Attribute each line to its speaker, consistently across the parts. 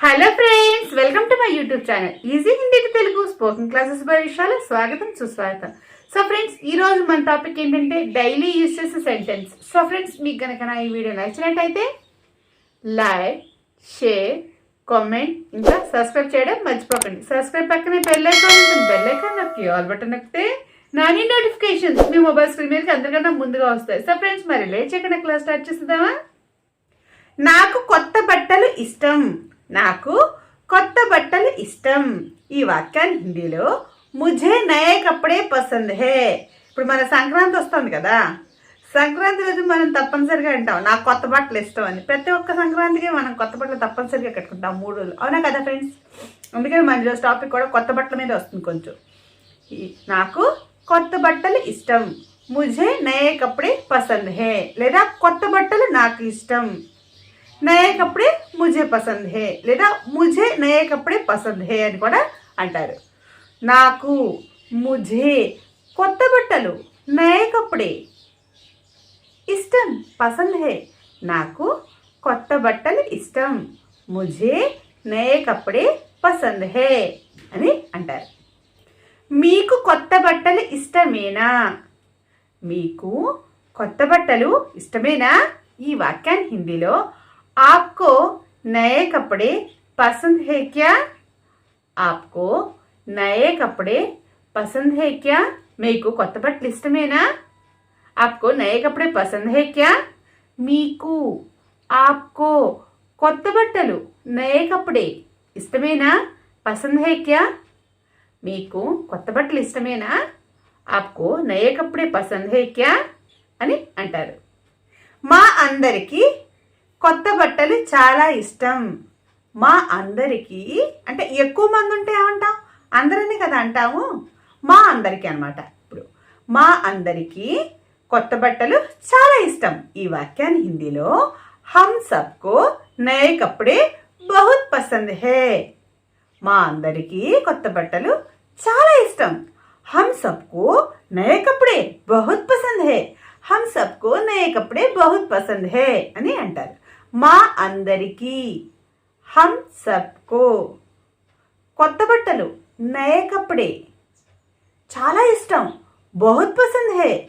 Speaker 1: Hello friends welcome to my YouTube channel easy హిందీకి Telugu spoken classes by విషయాలు స్వాగతం సుస్వాగతం so friends ఈ రోజు మన టాపిక్ ఏంటంటే డైలీ యూజ్ చేసే సెంటెన్స్ సో ఫ్రెండ్స్ మీకు కనుక నా ఈ వీడియో నచ్చినట్టయితే లైక్ షేర్ కామెంట్ ఇంకా సబ్స్క్రైబ్ చేయడం మర్చిపోకండి. సబ్స్క్రైబ్ పక్కనే బెల్ ఐకాన్ ఉంటుంది. బెల్ ఐకాన్ నొక్కి ఆల్ బటన్ నొక్కితే నాని నోటిఫికేషన్స్ మీ మొబైల్ స్క్రీన్ మీదకి అందరికన్నా ముందుగా వస్తాయి. సో ఫ్రెండ్స్ మరి లేచకుండా క్లాస్ స్టార్ట్ చేస్తుందామా నాకు కొత్త బట్టలు ఇష్టం. నాకు కొత్త బట్టలు ఇష్టం. ఈ వాక్యాన్ని హిందీలో ముజే నయే కప్పుడే పసంద్ హే. ఇప్పుడు మన సంక్రాంతి వస్తుంది కదా. సంక్రాంతి రోజు మనం తప్పనిసరిగా అంటాం నాకు కొత్త బట్టలు ఇష్టం అని. ప్రతి ఒక్క సంక్రాంతికి మనం కొత్త బట్టలు తప్పనిసరిగా కట్టుకుంటాం మూడు రోజులు. అవునా కదా ఫ్రెండ్స్? అందుకని మన రోజు టాపిక్ కూడా కొత్త బట్టల మీద వస్తుంది కొంచెం. నాకు కొత్త బట్టలు ఇష్టం. ముజే నయే కప్పుడే పసంద్ హే. లేదా కొత్త బట్టలు నాకు ఇష్టం. నయే కప్పుడే ముజే పసంద్ హే లేదా ముజే నయే కప్పుడే పసంద్ హే అని కూడా అంటారు. నాకు ముజే కొత్త బట్టలు నయే కప్పుడే ఇష్టం పసంద్ హే. నాకు కొత్త బట్టలు ఇష్టం ముజే నయే కప్పుడే పసంద్ హే అని అంటారు. మీకు కొత్త బట్టలు ఇష్టమేనా? మీకు కొత్త బట్టలు ఇష్టమేనా? ఈ వాక్యాన్ని హిందీలో आपको नए कपड़े पसंद है क्या आपको नए कपड़े पसंद है क्या మీకు కొత్త బట్టలు ఇష్టమేనా आपको नए कपड़े पसंद है क्या మీకు आपको కొత్త బట్టలు నయే కప్పుడే ఇష్టమేనా పసంద్ హే క్యా మీకు కొత్త బట్టలు ఇష్టమేనా ఆప్కో నయే కప్పుడే పసంద్ హే క్యా అని అంటారు మా అందరికీ కొత్త బట్టలు చాలా ఇష్టం. మా అందరికీ అంటే ఎక్కువ మంది ఉంటే ఏమంటాం? అందరని కదా అంటాము? మా అందరికీ అనమాట ఇప్పుడు మా అందరికీ కొత్త బట్టలు చాలా ఇష్టం. ఈ వాక్యాన్ని హిందీలో హమ్ సబ్కో నయే కప్పుడే బహుత్ పసంద్ హే. మా అందరికీ కొత్త బట్టలు చాలా ఇష్టం. హమ్ సబ్కో నయే కప్పుడే బహుత్ పసంద్ హే. హమ్ సబ్కో నయే కప్పుడే బహుత్ పసంద్ హే అని అంటారు. మా అందరికీ హమ్ సబ్కో కొత్త బట్టలు నయే కప్పుడే చాలా ఇష్టం. బహుత్ పసంద్ హే.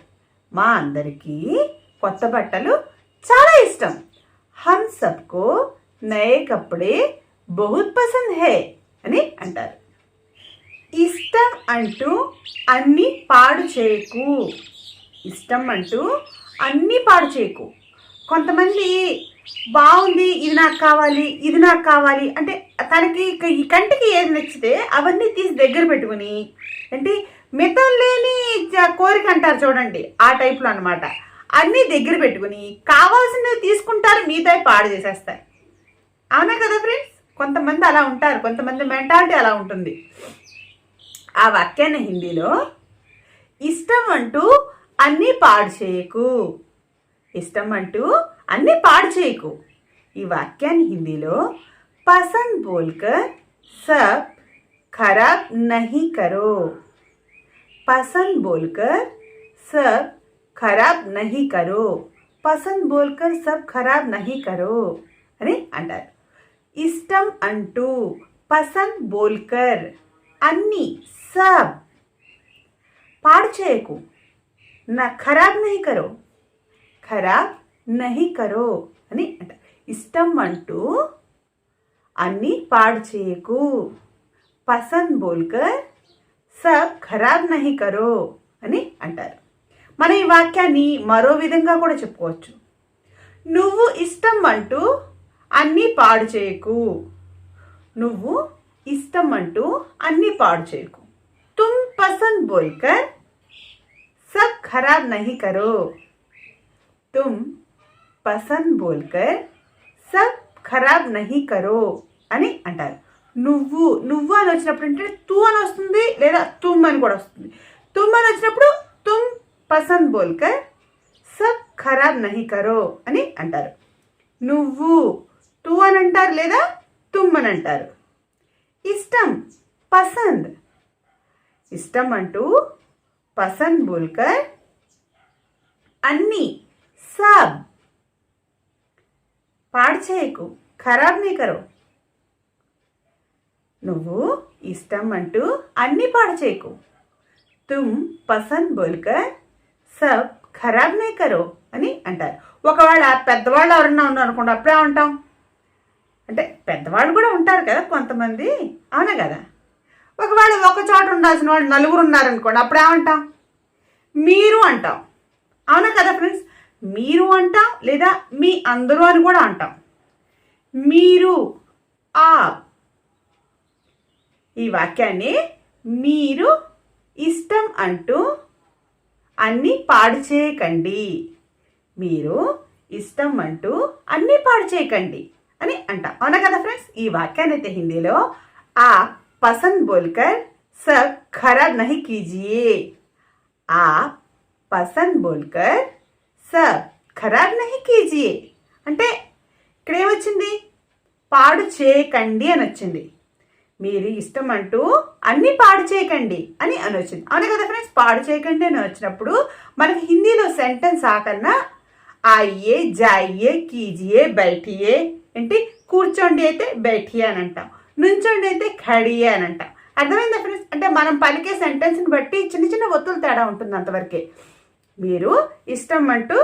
Speaker 1: మా అందరికీ కొత్త బట్టలు చాలా ఇష్టం. హమ్ సబ్కో నయే కప్పుడే బహుత్ పసంద్ హే అని అంటారు. ఇష్టం అంటూ అన్ని పాడు చేయకు. ఇష్టం అంటూ అన్నీ పాడు చేయకు. కొంతమంది బాగుంది ఇది నాకు కావాలి ఇది నాకు కావాలి అంటే తనకి ఇక ఈ కంటికి ఏది నచ్చితే అవన్నీ తీసి దగ్గర పెట్టుకుని అంటే మితం లేని జ- కోరిక అంటారు చూడండి ఆ టైప్లో అనమాట అన్నీ దగ్గర పెట్టుకుని కావాల్సినవి తీసుకుంటారు మిగతా పాడు చేసేస్తారు అవునా కదా ఫ్రెండ్స్? కొంతమంది అలా ఉంటారు కొంతమంది మెంటాలిటీ అలా ఉంటుంది. ఆ వాక్యాన్ని హిందీలో ఇష్టం అంటూ అన్నీ పాడు చేయకు. ఇష్టం అంటూ అన్నీ పాడు చేయకు. ఈ వాక్యాన్ని హిందీలో పసంద్ బోల్కర్ సబ్ ఖరాబ్ నహీ కరో. పసంద్ బోల్కర్ సబ్ ఖరాబ్ నహీ కరో. పసంద్ బోల్కర్ సబ్ ఖరాబ్ నహీ కరో అని అంటారు. ఇష్టం అంటూ పసంద్ బోల్కర్ అన్ని సబ్ పాడు చేయకు. నా ఖరాబ్ నహీ కరో. ఖరాబ్ నహి కరో అని అంట. ఇష్టం అంటూ అన్నీ పాడు చేయకు. పసంద్ బోల్కర్ సబ్ ఖరాబ్ నహి కరో అని అంటారు. మన ఈ వాక్యాన్ని మరో విధంగా కూడా చెప్పుకోవచ్చు. నువ్వు ఇష్టం అంటూ అన్నీ పాడు చేయకు. నువ్వు ఇష్టం అంటూ అన్నీ పాడు చేయకు. తుమ్ పసంద్ బోల్కర్ సబ్ ఖరాబ్ నహి కరో. తుమ్ పసంద్ బోల్కర్ సబ్ ఖరాబ్ నహీ కరో అని అంటారు. నువ్వు నువ్వు అని వచ్చినప్పుడు అంటే తూ అని వస్తుంది లేదా తుమ్ అని కూడా వస్తుంది. తుమ్ అని వచ్చినప్పుడు తుమ్ పసంద్ బోల్కర్ సబ్ ఖరాబ్ నహీ కరో అని అంటారు. నువ్వు తూ అని అంటారు లేదా తుమ్ అని అంటారు? ఇష్టం పసంద్. ఇష్టం అంటూ పసంద్ బోల్కర్ అన్నీ సబ్ పాడ్చేయకు ఖరాబ్ నీ కరో. నువ్వు ఇష్టం అంటూ అన్ని పాడచేయకు తుమ్ పసంద్ బోల్కర్ సబ్ ఖరాబ్ నే కరో అని అంటారు. ఒకవేళ పెద్దవాళ్ళు ఎవరన్నా ఉన్నారు అనుకోండి అప్పుడే ఉంటాం. అంటే పెద్దవాళ్ళు కూడా ఉంటారు కదా కొంతమంది అవునా కదా? ఒకవేళ ఒక చోట ఉండాల్సిన వాళ్ళు నలుగురు ఉన్నారనుకోండి అప్పుడే ఉంటాం. మీరు అంటాం. అవునా కదా ఫ్రెండ్స్? మీరు అంటాం లేదా మీ అందరూ అని కూడా అంటాం. మీరు ఆ ఈ వాక్యాన్ని మీరు ఇష్టం అంటూ అన్నీ పాడు చేయకండి. మీరు ఇష్టం అంటూ అన్నీ పాడు చేయకండి అని అంటాం. అవునా కదా ఫ్రెండ్స్? ఈ వాక్యాన్ని అయితే హిందీలో ఆ పసంద్ బోల్కర్ సబ్ ఖరాబ్ నహి కీజియే. ఆ పసంద్ బోల్కర్ సార్ ఖరాబ్ నహి కీజియే అంటే ఇక్కడ ఏమొచ్చింది పాడు చేయకండి అని వచ్చింది మీరు ఇష్టం అంటూ అన్నీ పాడు చేయకండి అని అని వచ్చింది అవును కదా ఫ్రెండ్స్? పాడు చేయకండి అని వచ్చినప్పుడు మనకి హిందీలో సెంటెన్స్ ఆకన్నా ఆయియే జాయ్యే కీజియే బయటియే ఏంటి? కూర్చోండి అయితే బయటియే అని అంటాం. నుంచోండి అయితే ఖడియే అని అంటాం. అర్థమైందా ఫ్రెండ్స్? అంటే మనం పలికే సెంటెన్స్ని బట్టి చిన్న చిన్న ఒత్తులు తేడా ఉంటుంది అంతవరకే మీరు ఇష్టం అంటూ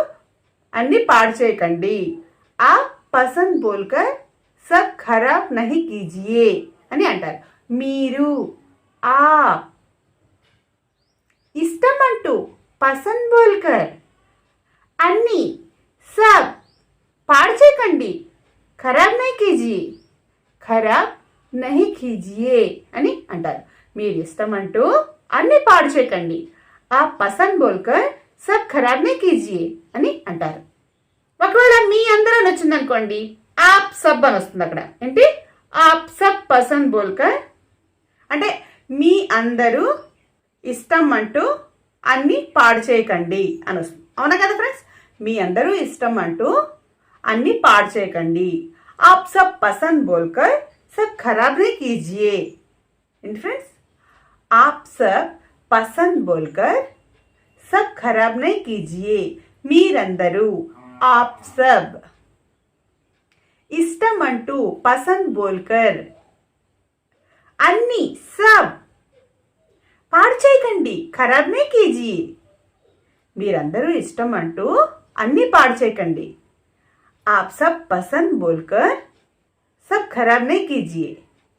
Speaker 1: అన్ని పాడు చేయకండి. ఆ పసంద్ బోల్కర్ సబ్ ఖరాబ్ నహి కీజియే అని అంటారు. మీరు ఆ ఇష్టం అంటూ పసంద్ బోల్కర్ అన్ని సబ్ పాడు చేయకండి. ఖరాబ్ నహి కీజియే ఖరాబ్ నహి కీజియే అని అంటారు. మీరు ఇష్టం అంటూ అన్ని పాడు చేయకండి. ఆ పసంద్ బోల్కర్ సబ్ ఖరాబ్నే కీజియే అని అంటారు. ఒకవేళ మీ అందరూ నచ్చింది అనుకోండి ఆప్ సబ్ అని వస్తుంది అక్కడ. ఏంటి? ఆప్ సబ్ పసంద్ బోల్కర్. అంటే మీ అందరూ ఇష్టం అంటూ అన్ని పాడు చేయకండి అని వస్తుంది. అవునా కదా ఫ్రెండ్స్? మీ అందరూ ఇష్టం అంటూ అన్ని పాడు చేయకండి. ఆప్ సబ్ పసంద్ బోల్కర్. సబ్ ఖరాబ్నే కీజియే. ఏంటి ఫ్రెండ్స్? ఆప్ సబ్ పసంద్ బోల్కర్ సబ్ ఖరాబ్ నే కీజియే మీరందరూ ఆప్ సబ్ ఇష్టం అంటూ పసంద్ బోల్కర్ అన్ని సబ్ పాడు చేయకండి ఖరాబ్ నే కీజియే మీరందరూ ఇష్టం అంటూ అన్ని పాడు చేయకండి आप सब पसंद बोलकर सब खराब नहीं कीजिए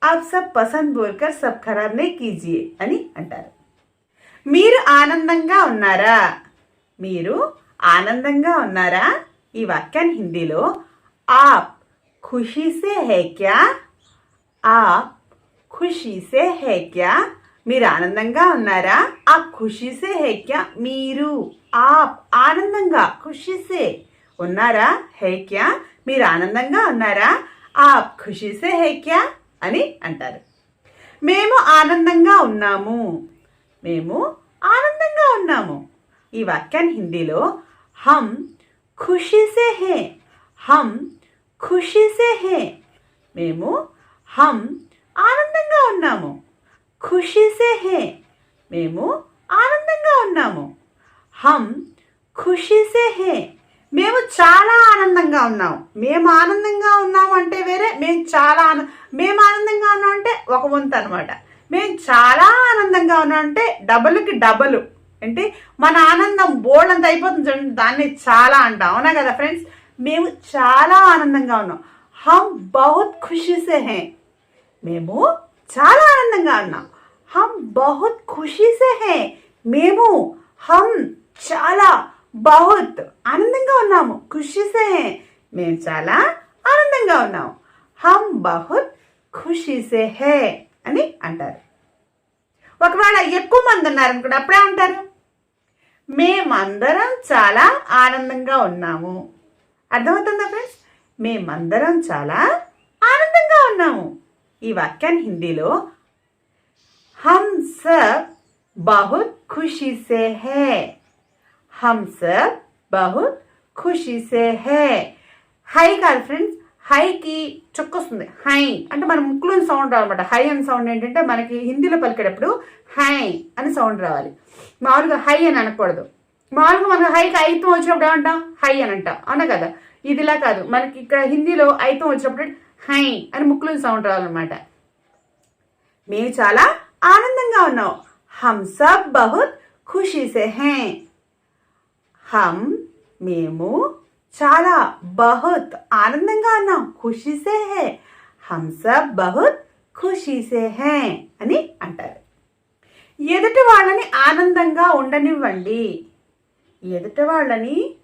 Speaker 1: आप सब పసంద్ బోల్కర్ సబ్ ఖరాబ్ నే కీజియే అని అంటారు మీరు ఆనందంగా ఉన్నారా? మీరు ఆనందంగా ఉన్నారా? ఈ వాక్యాన్ని హిందీలో ఆప్ ఖుషీసే హే క్యా? ఆప్ ఖుషీసే హే క్యా? మీరు ఆనందంగా ఉన్నారా? ఆ ఖుషీసే హే క్యా? మీరు ఆప్ ఆనందంగా ఖుషీసే ఉన్నారా? హే క్యా? మీరు ఆనందంగా ఉన్నారా? ఆప్ ఖుషీసే హే క్యా? అని అంటారు. మేము ఆనందంగా ఉన్నాము. మేము ఆనందంగా ఉన్నాము. ఈ వాక్యాన్ని హిందీలో హమ్ ఖుషి సే హే హమ్ ఖుషి సే హే. మేము హమ్ ఆనందంగా ఉన్నాము. ఖుషి సే హే మేము ఆనందంగా ఉన్నాము. హమ్ ఖుషి సే హే మేము చాలా ఆనందంగా ఉన్నాం. మేము ఆనందంగా ఉన్నాం అంటే వేరే మేము చాలా ఆన మేము ఆనందంగా ఉన్నాం అంటే ఒక వంతు అనమాట మేము చాలా ఆనందంగా ఉన్నాం. అంటే డబుల్కి డబుల్ అంటే మన ఆనందం బోల్డ్ అంత అయిపోతుంది చూడండి. దాన్ని చాలా అంటాం. అవునా కదా ఫ్రెండ్స్? మేము చాలా ఆనందంగా ఉన్నాం. హమ్ బహుత్ ఖుషీసే హే. మేము చాలా ఆనందంగా ఉన్నాం. హమ్ బహుత్ ఖుషీసే హే. మేము హమ్ చాలా బహుత్ ఆనందంగా ఉన్నాము. ఖుషీసే హే. మేము చాలా ఆనందంగా ఉన్నాము హమ్ బహుత్ ఖుషీసే హే. అని అంటారు. ఒకవేళ ఎక్కువ మంది ఉన్నారనుకోండి అప్పుడే ఉంటారు. మేమందరం చాలా ఆనందంగా ఉన్నాము. అర్థమవుతుందా ఫ్రెండ్స్ మేమందరం చాలా ఆనందంగా ఉన్నాము. ఈ వాక్యాన్ని హిందీలో హమ్ సబ్ బహుత్ ఖుషీ సే హే. హమ్ సబ్ బహుత్ ఖుషీ సే హే. హై కాదు ఫ్రెండ్స్ హైకి చుక్క వస్తుంది హై అంటే మన ముక్కులోని సౌండ్ రావాలన్నమాట హై అని సౌండ్ ఏంటంటే మనకి హిందీలో పలికేటప్పుడు హై అని సౌండ్ రావాలి. మామూలుగా హై అని అనకూడదు. మామూలుగా మనకు హైకి ఐతం వచ్చినప్పుడు ఏమంటాం? హై అని అంటాం. అన కదా? ఇదిలా కాదు. మనకి ఇక్కడ హిందీలో ఐతం వచ్చినప్పుడు హై అని ముక్కులోని సౌండ్ రావాలన్నమాట. మేము చాలా ఆనందంగా ఉన్నాం. హమ్ సబ్ బహుత్ ఖుషీ సే హే. హమ్ మేము చాలా బహుత్ ఆనందంగా అన్నాం. ఖుషీసే హే. హంస బహుత్ ఖుషీసే హే అని అంటారు. ఎదుటి వాళ్ళని ఆనందంగా ఉండనివ్వండి. ఎదుటి వాళ్ళని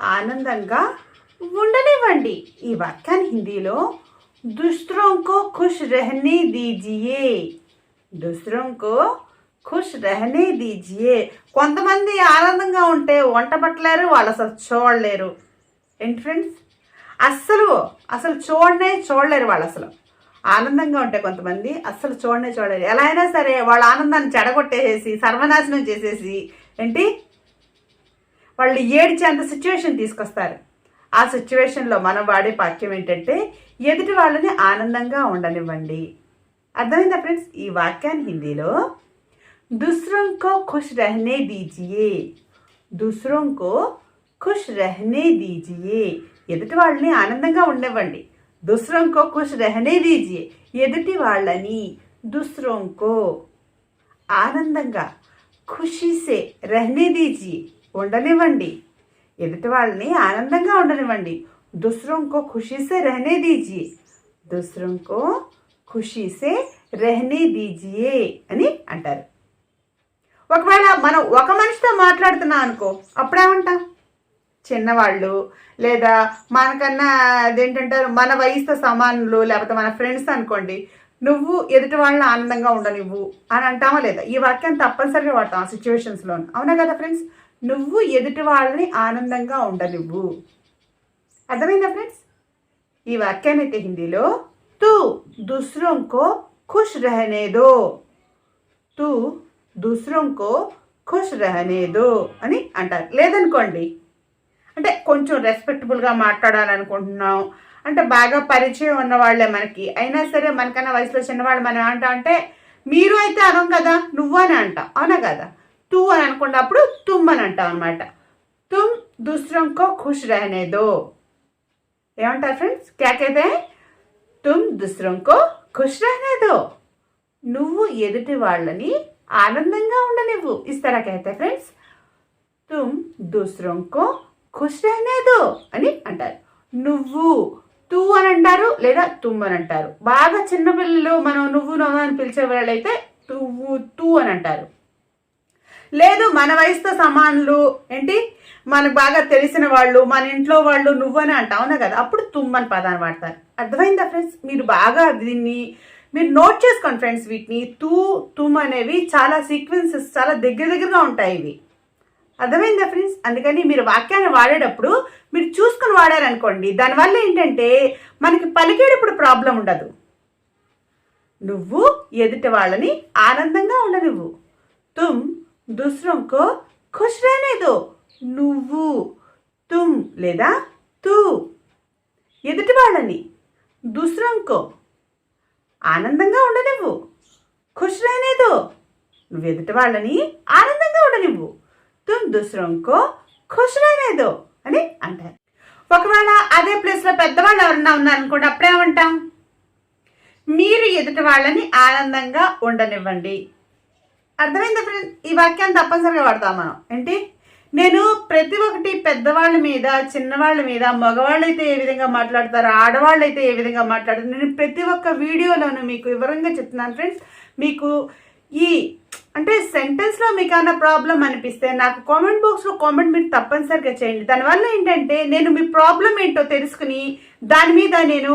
Speaker 1: ఆనందంగా ఉండనివ్వండి. ఈ వాక్యాన్ని హిందీలో దుస్రంకో ఖుష్ రహనే దీజియే. దుస్రంకో ఖుష్ రహనే దీజియే. కొంతమంది ఆనందంగా ఉంటే వంట పట్టలేరు వాళ్ళు అసలు చూడలేరు. ఏంటి ఫ్రెండ్స్ అస్సలు అసలు చూడనే చూడలేరు వాళ్ళు అసలు ఆనందంగా ఉంటే కొంతమంది అస్సలు చూడనే చూడలేరు ఎలా అయినా సరే వాళ్ళ ఆనందాన్ని చెడగొట్టేసేసి సర్వనాశనం చేసేసి ఏంటి వాళ్ళు ఏడ్చేంత సిచ్యువేషన్ తీసుకొస్తారు ఆ సిచ్యువేషన్లో మనం వాడే వాక్యం ఏంటంటే ఎదుటి వాళ్ళని ఆనందంగా ఉండనివ్వండి అర్థమైందా ఫ్రెండ్స్ ఈ వాక్యాన్ని హిందీలో दूसरों को खुश रहने दीजिए दूसरों को ఖుష్ రహనే దీజియే. ఎదుటి వాళ్ళని ఆనందంగా ఉండవ్వండి దుస్రంకో ఖుష్ రహనే దీజియే. ఎదుటి వాళ్ళని దుస్రంకో ఆనందంగా ఖుషీసే రహనే దీజియే. ఉండనివ్వండి. ఎదుటి వాళ్ళని ఆనందంగా ఉండనివ్వండి. దుస్రంకో ఖుషీసే రహనే దీజియే. దుస్రంకో ఖుషీసే రహనే దీజియే అని అంటారు. ఒకవేళ మనం ఒక మనిషితో మాట్లాడుతున్నాం అనుకో అప్పుడేమంటాం? చిన్నవాళ్ళు లేదా మనకన్నా అదేంటంటారు మన వయసుతో సమానులు లేకపోతే మన ఫ్రెండ్స్ అనుకోండి నువ్వు ఎదుటి వాళ్ళని ఆనందంగా ఉండనివ్వు అని అంటామా లేదా? ఈ వాక్యం తప్పనిసరిగా వాడతాం ఆ సిచ్యువేషన్స్లో అవునా కదా ఫ్రెండ్స్? నువ్వు ఎదుటి వాళ్ళని ఆనందంగా ఉండనివ్వు. అర్థమైందా ఫ్రెండ్స్? ఈ వాక్యాన్ని అయితే హిందీలో తూ దుస్రోంకో ఖుష్ రహనేదో. తూ దూసరంకో ఖుష్ రహనేదో అని అంటారు. లేదనుకోండి అంటే కొంచెం రెస్పెక్టబుల్గా మాట్లాడాలనుకుంటున్నాం. అంటే బాగా పరిచయం ఉన్నవాళ్ళే మనకి. అయినా సరే మనకన్నా వయసులో చిన్నవాళ్ళు మనం అంట అంటే మీరు అయితే అనం కదా నువ్వు అని అంటాం. అవునా కదా. తూ అని అనుకున్నప్పుడు తుమ్ అని అంటాం అనమాట తుమ్ దుస్రంకో ఖుష్ రహనేదో ఏమంటారు ఫ్రెండ్స్ క్యాకైతే తుమ్ దుస్రంకో ఖుష్ రహనేదో నువ్వు ఎదుటి వాళ్ళని ఆనందంగా ఉండనివ్వు. ఇస్తారా కైతే ఫ్రెండ్స్ తుమ్ దుస్రంకో ఖుష్ రహనే అని అంటారు. నువ్వు తూ అని అంటారు లేదా తుమ్ అని అంటారు. బాగా చిన్నపిల్లలు మనం నువ్వు నవ్వు అని పిలిచే వాళ్ళైతే తువ్వు తూ అని అంటారు. లేదు మన వయసుతో సమానులు ఏంటి? మనకు బాగా తెలిసిన వాళ్ళు మన ఇంట్లో వాళ్ళు నువ్వని అంట అవునా కదా? అప్పుడు తుమ్మని పదాన్ని వాడతారు. అర్థమైందా ఫ్రెండ్స్ మీరు బాగా దీన్ని మీరు నోట్ చేసుకోండి ఫ్రెండ్స్ వీటిని. తూ తుమ్ అనేవి చాలా సీక్వెన్సెస్ చాలా దగ్గర దగ్గరగా ఉంటాయి ఇవి. అర్థమైందా ఫ్రెండ్స్? అందుకని మీరు వాక్యాన్ని వాడేటప్పుడు మీరు చూసుకుని వాడారనుకోండి దానివల్ల ఏంటంటే మనకి పలికేటప్పుడు ప్రాబ్లం ఉండదు. నువ్వు ఎదుటి వాళ్ళని ఆనందంగా ఉండనివ్వు. తుమ్ దుస్రంకో ఖుష్ రానేదో నువ్వు తుమ్ లేదా తూ. ఎదుటి వాళ్ళని దుస్రంకో ఆనందంగా ఉండనివ్వు. ఖుష్ రానేదో నువ్వు ఎదుటి వాళ్ళని ఆనందంగా ఉండనివ్వు. తుమ్ దూసరంకో ఖుష్ रहने दो అని అంటారు ఒకవేళ అదే ప్లేస్లో పెద్దవాళ్ళు ఎవరన్నా ఉన్నారనుకోండి అప్పుడేమంటాం మీరు ఎదుటి వాళ్ళని ఆనందంగా ఉండనివ్వండి అర్థమైందా ఫ్రెండ్ ఈ వాక్యాన్ని తప్పనిసరిగా వాడతాం మనం ఏంటి నేను ప్రతి ఒక్కటి పెద్దవాళ్ళ మీద చిన్నవాళ్ళ మీద మగవాళ్ళు అయితే ఏ విధంగా మాట్లాడతారు ఆడవాళ్ళు అయితే ఏ విధంగా మాట్లాడతారు నేను ప్రతి ఒక్క వీడియోలోనూ మీకు వివరంగా చెప్తున్నాను ఫ్రెండ్స్ మీకు ఈ అంటే సెంటెన్స్లో మీకు ఏమైనా ప్రాబ్లం అనిపిస్తే నాకు కామెంట్ బాక్స్లో కామెంట్ మీరు తప్పనిసరిగా చేయండి. దానివల్ల ఏంటంటే నేను మీ ప్రాబ్లం ఏంటో తెలుసుకుని దాని మీద నేను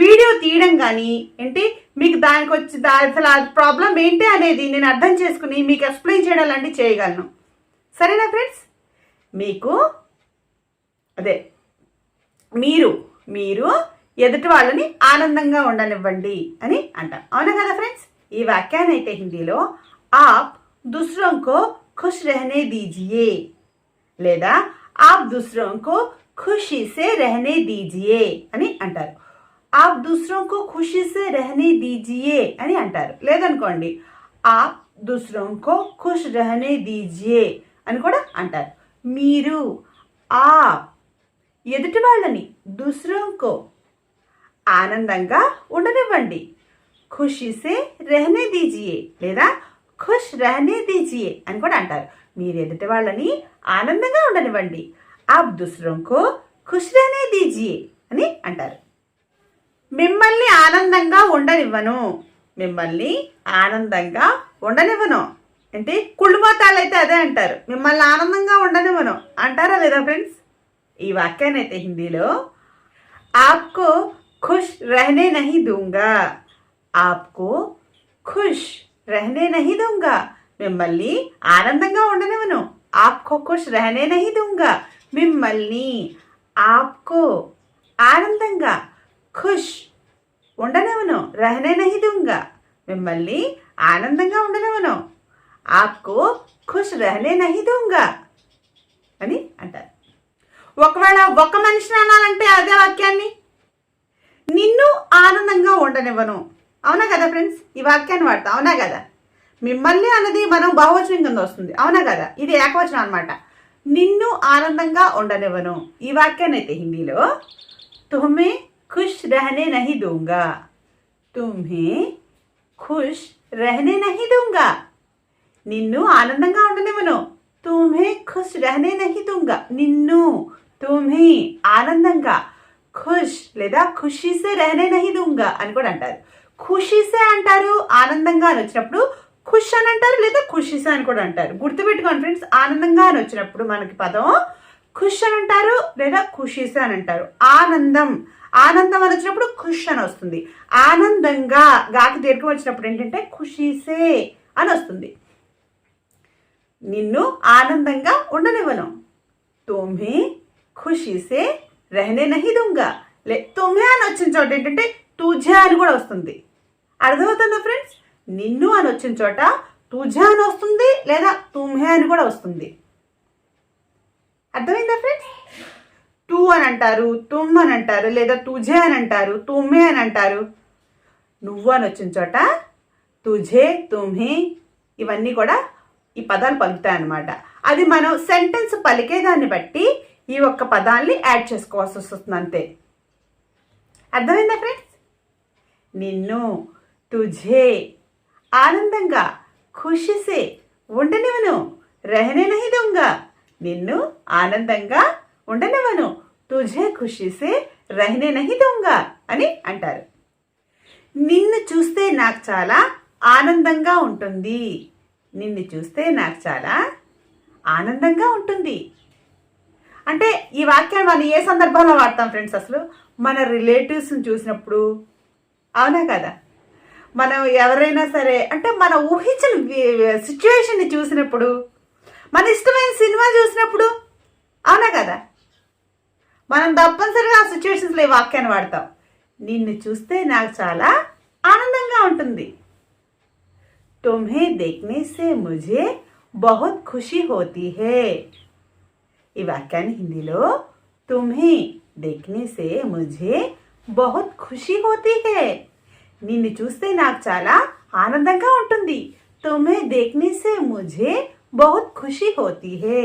Speaker 1: వీడియో తీయడం కానీ ఏంటి? మీకు దానికి వచ్చి అసలు ఆ ప్రాబ్లం ఏంటి అనేది నేను అర్థం చేసుకుని మీకు ఎక్స్ప్లెయిన్ చేయడం లాంటివి చేయగలను. సరేనా ఫ్రెండ్స్ మీకు అదే మీరు మీరు ఎదుటి వాళ్ళని ఆనందంగా ఉండనివ్వండి అని అంటారు. అవునా కదా ఫ్రెండ్స్ ఈ వాక్యాన్ని అయితే హిందీలో ఆప్ दूसरों को खुश रहने दीजिए లేదా ఆప్ दूसरों को खुशी से रहने दीजिए అని అంటారు ఆప్ दूसरों को खुशी से रहने दीजिए అని అంటారు లేదనుకోండి ఆప్ दूसरों को खुश रहने दीजिए అని కూడా అంటారు మీరు ఆ ఎదుటి వాళ్ళని दूसरों को ఆనందంగా ఉండనివ్వండి ఖుషి సే రెహనే దీజియే లేదా ఖుష్ రహనే దీజియే అని కూడా అంటారు. మీరు ఎదుటి వాళ్ళని ఆనందంగా ఉండనివ్వండి. ఆప్ దుసరంకో ఖుష్ రహనే దీజియే అని అంటారు. మిమ్మల్ని ఆనందంగా ఉండనివ్వను. మిమ్మల్ని ఆనందంగా ఉండనివ్వను. అంటే కుళ్ళుమతాళ్ళు అయితే అదే అంటారు. మిమ్మల్ని ఆనందంగా ఉండనివ్వను. అంటారా లేదా ఫ్రెండ్స్? ఈ వాక్యాన్ని అయితే హిందీలో ఆప్కో ఖుష్ రహనే నహి దూంగా. ఆప్కో ఖుష్ రహనే నహీ దూంగా మిమ్మల్ని ఆనందంగా ఉండనివ్వను ఆప్కో ఖుష్ రహనే నహీ దూంగా మిమ్మల్ని ఆప్కో ఆనందంగా ఖుష్ ఉండనివ్వను రహనే నహీ దూంగా మిమ్మల్ని ఆనందంగా ఉండనివ్వను ఆప్కో ఖుష్ రహనే నహీ దూంగా అని అంటారు। ఒకవేళ ఒక మనిషిని అనాలంటే అదే వాక్యాన్ని? నిన్ను ఆనందంగా ఉండనివ్వను। అవునా కదా ఫ్రెండ్స్? ఈ వాక్యాన్ని వాడతా. అవునా కదా? మిమ్మల్ని అన్నది మనం బహువచనం కింద వస్తుంది. అవునా కదా? ఇది ఏకవచనం అనమాట నిన్ను ఆనందంగా ఉండనివ్వను. ఈ వాక్యాన్ని అయితే హిందీలో తుమ్మే ఖుష్ రహనే నహి దూంగా. తుమ్మే ఖుష్ రహనే నహి దూంగా. నిన్ను ఆనందంగా ఉండనివ్వను. తుమ్మే ఖుష్ రహనే నహి దూంగా. నిన్ను తుమ్హే ఆనందంగా ఖుష్ లేదా ఖుషీసే రహనే నహి దూంగా అని కూడా అంటారు. ఖుషీసే అంటారు ఆనందంగా అని వచ్చినప్పుడు ఖుష్ అని అంటారు లేదా ఖుషీసే అని కూడా అంటారు. గుర్తుపెట్టుకోండి ఫ్రెండ్స్ ఆనందంగా అని వచ్చినప్పుడు మనకి పదం ఖుష్ అని అంటారు లేదా ఖుషీసే అని అంటారు. ఆనందం ఆనందం అని వచ్చినప్పుడు ఖుష్ అని వస్తుంది. ఆనందంగా గాకి దీర్ఘం వచ్చినప్పుడు ఏంటంటే ఖుషీసే అని వస్తుంది. నిన్ను ఆనందంగా ఉండనివ్వను. తుమ్హే ఖుషీసే రహనే నహి దూంగా. లే తుమ్హే అని వచ్చిన చోట ఏంటంటే తుజే అని కూడా వస్తుంది. అర్థమవుతుందా ఫ్రెండ్స్? నిన్ను అని వచ్చిన చోట తుజా అని వస్తుంది లేదా తుమ్హే అని కూడా వస్తుంది. అర్థమైందా ఫ్రెండ్స్? టూ అని అంటారు తుమ్ అని అంటారు లేదా తుజే అని అంటారు తుమ్మే అని అంటారు. నువ్వు అని వచ్చిన చోట తుజే తుమ్హే ఇవన్నీ కూడా ఈ పదాలు పలుకుతాయి అన్నమాట అది మనం సెంటెన్స్ పలికేదాన్ని బట్టి ఈ ఒక్క పదాన్ని యాడ్ చేసుకోవాల్సి వస్తుంది అంతే. అర్థమైందా ఫ్రెండ్స్? నిన్ను తుఝే ఆనందంగా ఖుషిసే. ఉండనివను రహనే నహి దొంగ. నిన్ను ఆనందంగా ఉండనివను తుఝే ఖుషిసే రహనే నహి దొంగ అని అంటారు. నిన్ను చూస్తే నాకు చాలా ఆనందంగా ఉంటుంది. నిన్ను చూస్తే నాకు చాలా ఆనందంగా ఉంటుంది. అంటే ఈ వాక్యాన్ని మనం ఏ సందర్భంలో వాడతాం ఫ్రెండ్స్ అసలు? మన రిలేటివ్స్ని చూసినప్పుడు అవునా కదా? మనం ఎవరైనా సరే అంటే మన ఊహించిన సిచ్యువేషన్ని చూసినప్పుడు మన ఇష్టమైన సినిమా చూసినప్పుడు అవునా కదా? మనం తప్పనిసరిగా ఆ సిచ్యువేషన్స్లో ఈ వాక్యాన్ని వాడతాం. నిన్ను చూస్తే నాకు చాలా ఆనందంగా ఉంటుంది. తుమ్హే దేక్నేసే ముజే బహుత్ ఖుషి హోతీ హే. ఈ వాక్యాన్ని హిందీలో తుమ్హే దేక్నేసే ముజే బహుత్ ఖుషి హోతీ హే నిన్ను చూస్తే నాకు చాలా ఆనందంగా ఉంటుంది తుమ్హే దేఖ్నే సే ముఝే బహుత్ ఖుషి హోతీ హే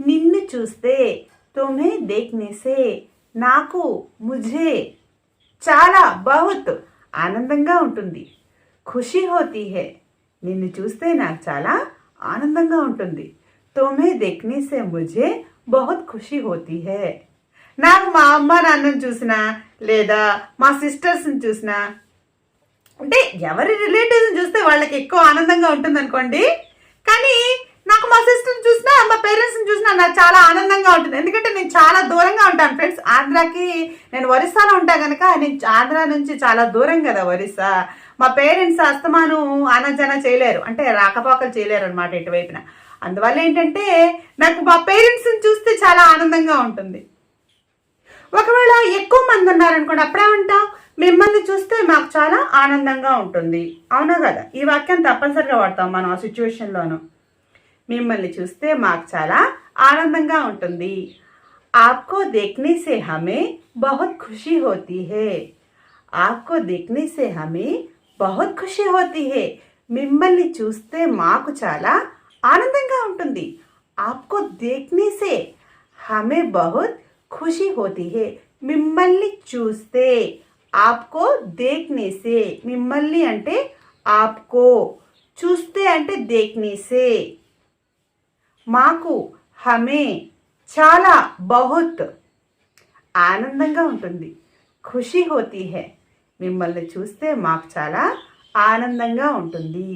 Speaker 1: నిన్ను చూస్తే తుమ్హే దేఖ్నే సే నాకు ముఝే చాలా బహుత్ ఆనందంగా ఉంటుంది ఖుషి హోతీ హే నిన్ను చూస్తే నాకు చాలా ఆనందంగా ఉంటుంది తోమే దేఖ్నే సే ముझे బహుత్ ఖుషి హోతీ హే నాకు మా అమ్మ నాన్నని చూసినా లేదా మా సిస్టర్స్ని చూసినా? అంటే ఎవరి రిలేటివ్స్ని చూస్తే వాళ్ళకి ఎక్కువ ఆనందంగా ఉంటుంది అనుకోండి కానీ నాకు మా సిస్టర్ని చూసినా మా పేరెంట్స్ని చూసినా నాకు చాలా ఆనందంగా ఉంటుంది. ఎందుకంటే నేను చాలా దూరంగా ఉంటాను ఫ్రెండ్స్ ఆంధ్రాకి నేను ఒరిస్సాలో ఉంటా కనుక నేను ఆంధ్రా నుంచి చాలా దూరం కదా ఒరిస్సా. మా పేరెంట్స్ అస్తమాను అనజన చేయలేరు. అంటే రాకపోకలు చేయలేరు అనమాట ఇటువైపున. అందువల్ల ఏంటంటే నాకు మా పేరెంట్స్ని చూస్తే చాలా ఆనందంగా ఉంటుంది. ఒకవేళ ఎక్కువ మంది ఉన్నారనుకోండి అప్పుడేమంటాం మిమ్మల్ని చూస్తే మాకు చాలా ఆనందంగా ఉంటుంది అవునా కదా ఈ వాక్యం తప్పనిసరిగా వాడతాం మనం ఆ సిచ్యువేషన్లోను మిమ్మల్ని చూస్తే మాకు చాలా ఆనందంగా ఉంటుంది आपको देखने से हमें बहुत खुशी होती है आपको देखने से हमें बहुत खुशी होती है మిమ్మల్ని చూస్తే మాకు చాలా ఆనందంగా ఉంటుంది आपको देखने से हमें बहुत ఖుషి హోతీ హే మిమ్మల్ని చూస్తే ఆప్కో దేఖ్నేసే మిమ్మల్ని అంటే ఆప్కో చూస్తే అంటే దేఖ్నేసే మాకు హమే చాలా బహుత్ ఆనందంగా ఉంటుంది ఖుషి హోతీ హే మిమ్మల్ని చూస్తే మాకు చాలా ఆనందంగా ఉంటుంది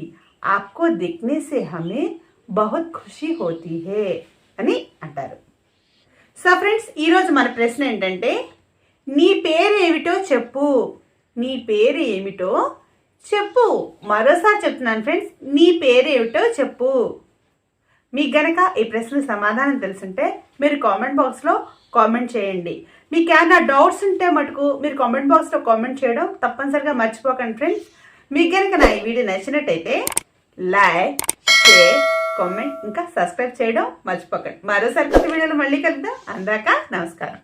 Speaker 1: ఆప్కో దిక్నేసే హమే బహుత్ ఖుషి హోతీ హే అని అంటారు। సో ఫ్రెండ్స్ ఈరోజు మన ప్రశ్న ఏంటంటే నీ పేరు ఏమిటో చెప్పు. నీ పేరు ఏమిటో చెప్పు. మరోసారి చెప్తున్నాను ఫ్రెండ్స్ నీ పేరు ఏమిటో చెప్పు. మీకు గనక ఈ ప్రశ్న సమాధానం తెలుసుంటే మీరు కామెంట్ బాక్స్లో కామెంట్ చేయండి. మీకు ఏమైనా డౌట్స్ ఉంటే మటుకు మీరు కామెంట్ బాక్స్లో కామెంట్ చేయడం తప్పనిసరిగా మర్చిపోకండి ఫ్రెండ్స్ మీకు కనుక నా ఈ వీడియో నచ్చినట్టయితే లైక్ షేర్ కామెంట్ ఇంకా సబ్స్క్రైబ్ చేయడం మర్చిపోకండి. మరోసారి కొత్త వీడియోలో మళ్ళీ కలుద్దాం. అందాక నమస్కారం.